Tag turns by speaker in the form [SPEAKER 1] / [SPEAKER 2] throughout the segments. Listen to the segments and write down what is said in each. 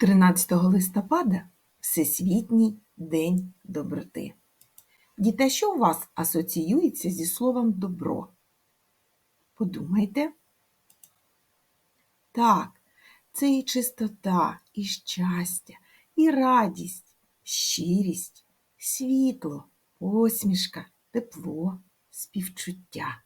[SPEAKER 1] 13 листопада Всесвітній день доброти. Діти, що у вас асоціюється зі словом добро? Подумайте. Так, це і чистота, і щастя, і радість, щирість, світло, посмішка, тепло, співчуття.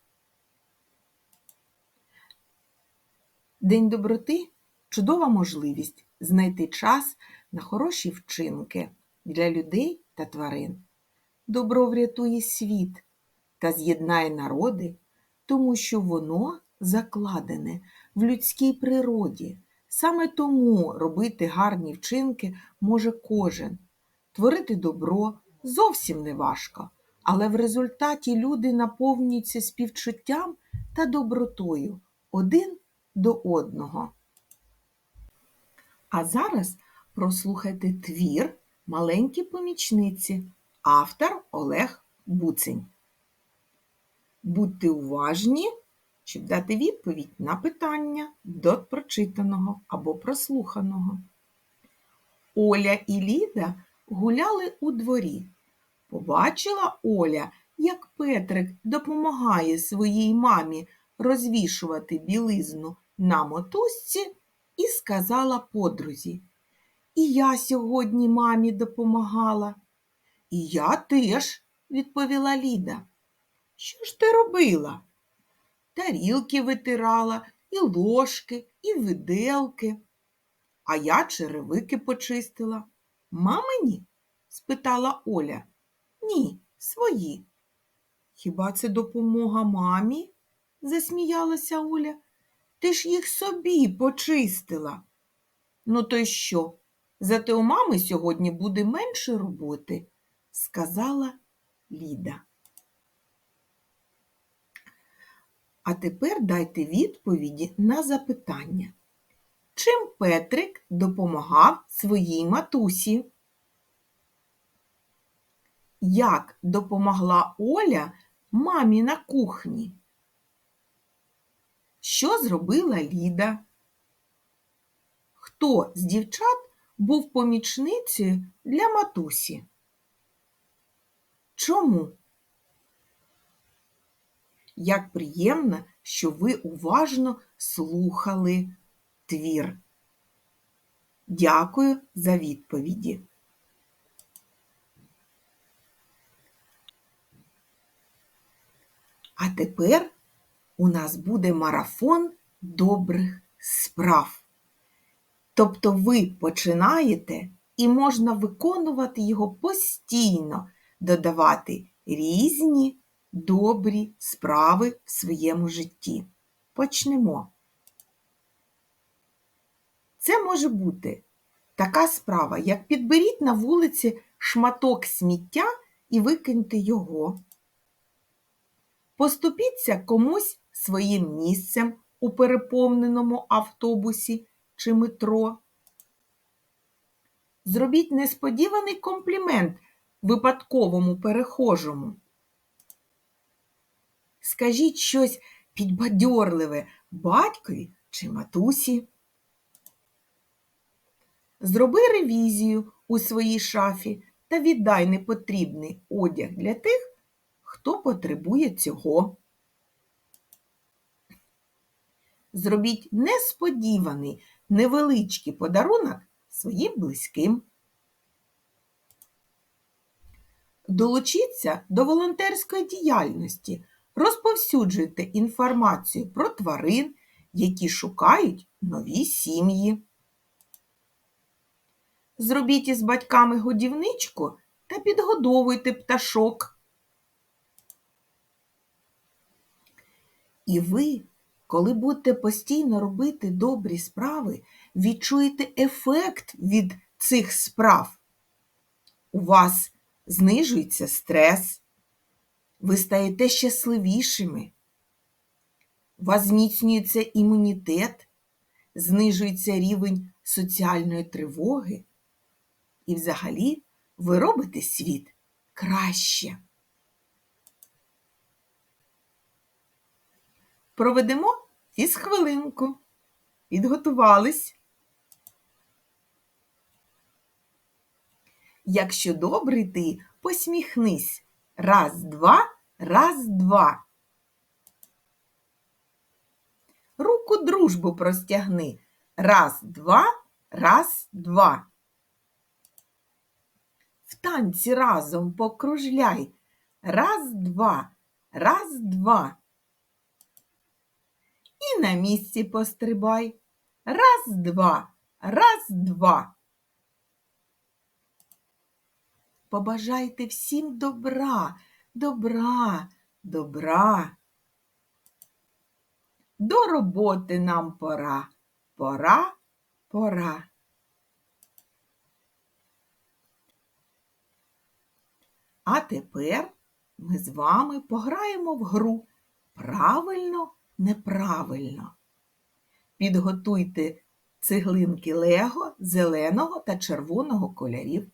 [SPEAKER 1] День доброти чудова можливість знайти час на хороші вчинки для людей та тварин. Добро врятує світ та з'єднає народи, тому що воно закладене в людській природі. Саме тому робити гарні вчинки може кожен. Творити добро зовсім не важко, але в результаті люди наповнюються співчуттям та добротою один до одного. А зараз прослухайте твір Маленькі помічниці, автор Олег Буцень. Будьте уважні, щоб дати відповідь на питання до прочитаного або прослуханого. Оля і Ліда гуляли у дворі. Побачила Оля, як Петрик допомагає своїй мамі розвішувати білизну на мотузці і сказала подрузі. І я сьогодні мамі допомагала. І я теж, відповіла Ліда. Що ж ти робила? Тарілки витирала, і ложки, і виделки. А я черевики почистила. Мамині? спитала Оля. Ні, свої. Хіба це допомога мамі? засміялася Оля. Ти ж їх собі почистила. Ну, то й що? Зате у мами сьогодні буде менше роботи, сказала Ліда. А тепер дайте відповіді на запитання. Чим Петрик допомагав своїй матусі? Як допомогла Оля мамі на кухні? Що зробила Ліда? Хто з дівчат був помічницею для матусі? Чому? Як приємно, що ви уважно слухали твір. Дякую за відповіді. А тепер у нас буде марафон добрих справ. Тобто ви починаєте і можна виконувати його постійно, додавати різні добрі справи в своєму житті. Почнемо. Це може бути така справа, як підберіть на вулиці шматок сміття і викиньте його. Поступіться комусь своїм місцем у переповненому автобусі чи метро. Зробіть несподіваний комплімент випадковому перехожому. Скажіть щось підбадьорливе батькові чи матусі. Зроби ревізію у своїй шафі та віддай непотрібний одяг для тих, хто потребує цього. Зробіть несподіваний невеличкий подарунок своїм близьким. Долучіться до волонтерської діяльності, розповсюджуйте інформацію про тварин, які шукають нові сім'ї. Зробіть із батьками годівничку та підгодовуйте пташок. І ви, коли будете постійно робити добрі справи, відчуєте ефект від цих справ. У вас знижується стрес, ви стаєте щасливішими, у вас зміцнюється імунітет, знижується рівень соціальної тривоги, і взагалі ви робите світ краще. Проведемо фізхвилинку. Підготувались. Якщо добрий ти, посміхнись. Раз, два, раз, два. Руку дружбу простягни. Раз, два, раз, два. В танці разом покружляй. Раз, два, раз, два. І на місці пострибай. Раз, два, раз, два. Побажайте всім добра, добра, добра. До роботи нам пора. Пора, пора. А тепер ми з вами пограємо в гру правильно, неправильно. Підготуйте цеглинки Лего зеленого та червоного кольорів.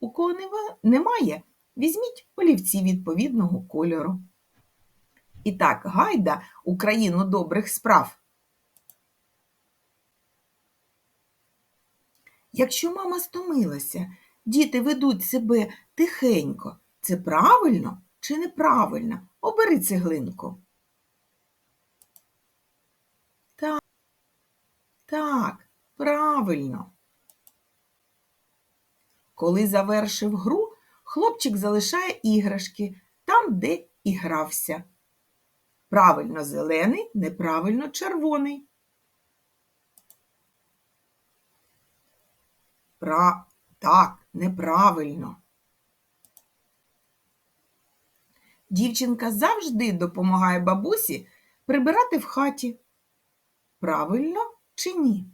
[SPEAKER 1] У кого немає, візьміть олівці відповідного кольору. І так, гайда у країну добрих справ. Якщо мама стомилася, діти ведуть себе тихенько. Це правильно чи неправильно? Обери цеглинку. Так, так, правильно. Коли завершив гру, хлопчик залишає іграшки там, де і грався. Правильно зелений, неправильно червоний. Пра... Так, неправильно. Дівчинка завжди допомагає бабусі прибирати в хаті. Правильно чи ні?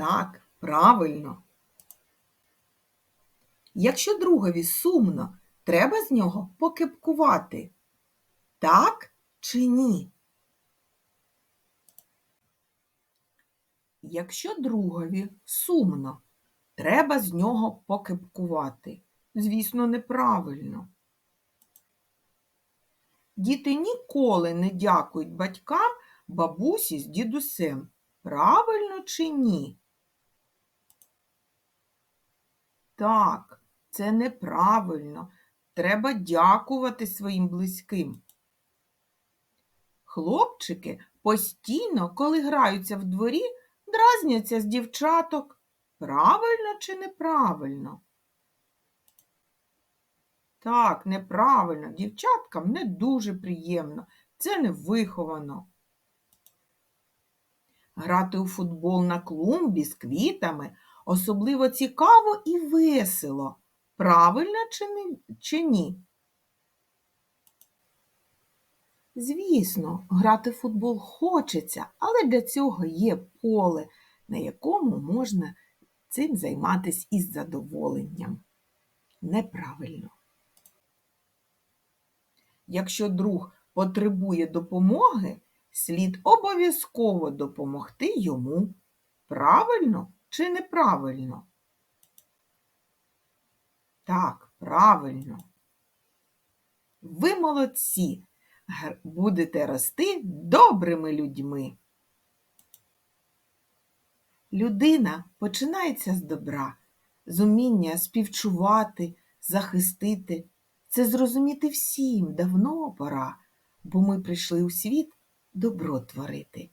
[SPEAKER 1] Так, правильно. Якщо другові сумно, треба з нього покепкувати. Так чи ні? Якщо другові сумно, треба з нього покепкувати. Звісно, неправильно. Діти ніколи не дякують батькам, бабусі з дідусем. Правильно чи ні? Так, це неправильно. Треба дякувати своїм близьким. Хлопчики постійно, коли граються в дворі, дразняться з дівчаток. Правильно чи неправильно? Так, неправильно. Дівчаткам не дуже приємно. Це не виховано. Грати у футбол на клумбі з квітами особливо цікаво і весело. Правильно чи, не, чи ні? Звісно, грати в футбол хочеться, але для цього є поле, на якому можна цим займатися із задоволенням. Неправильно. Якщо друг потребує допомоги, слід обов'язково допомогти йому. Правильно чи неправильно? Так, правильно. Ви молодці, будете рости добрими людьми. Людина починається з добра, з уміння співчувати, захистити. Це зрозуміти всім давно пора, бо ми прийшли у світ добро творити.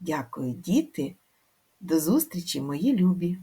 [SPEAKER 1] Дякую, діти. До зустрічі, мої любі!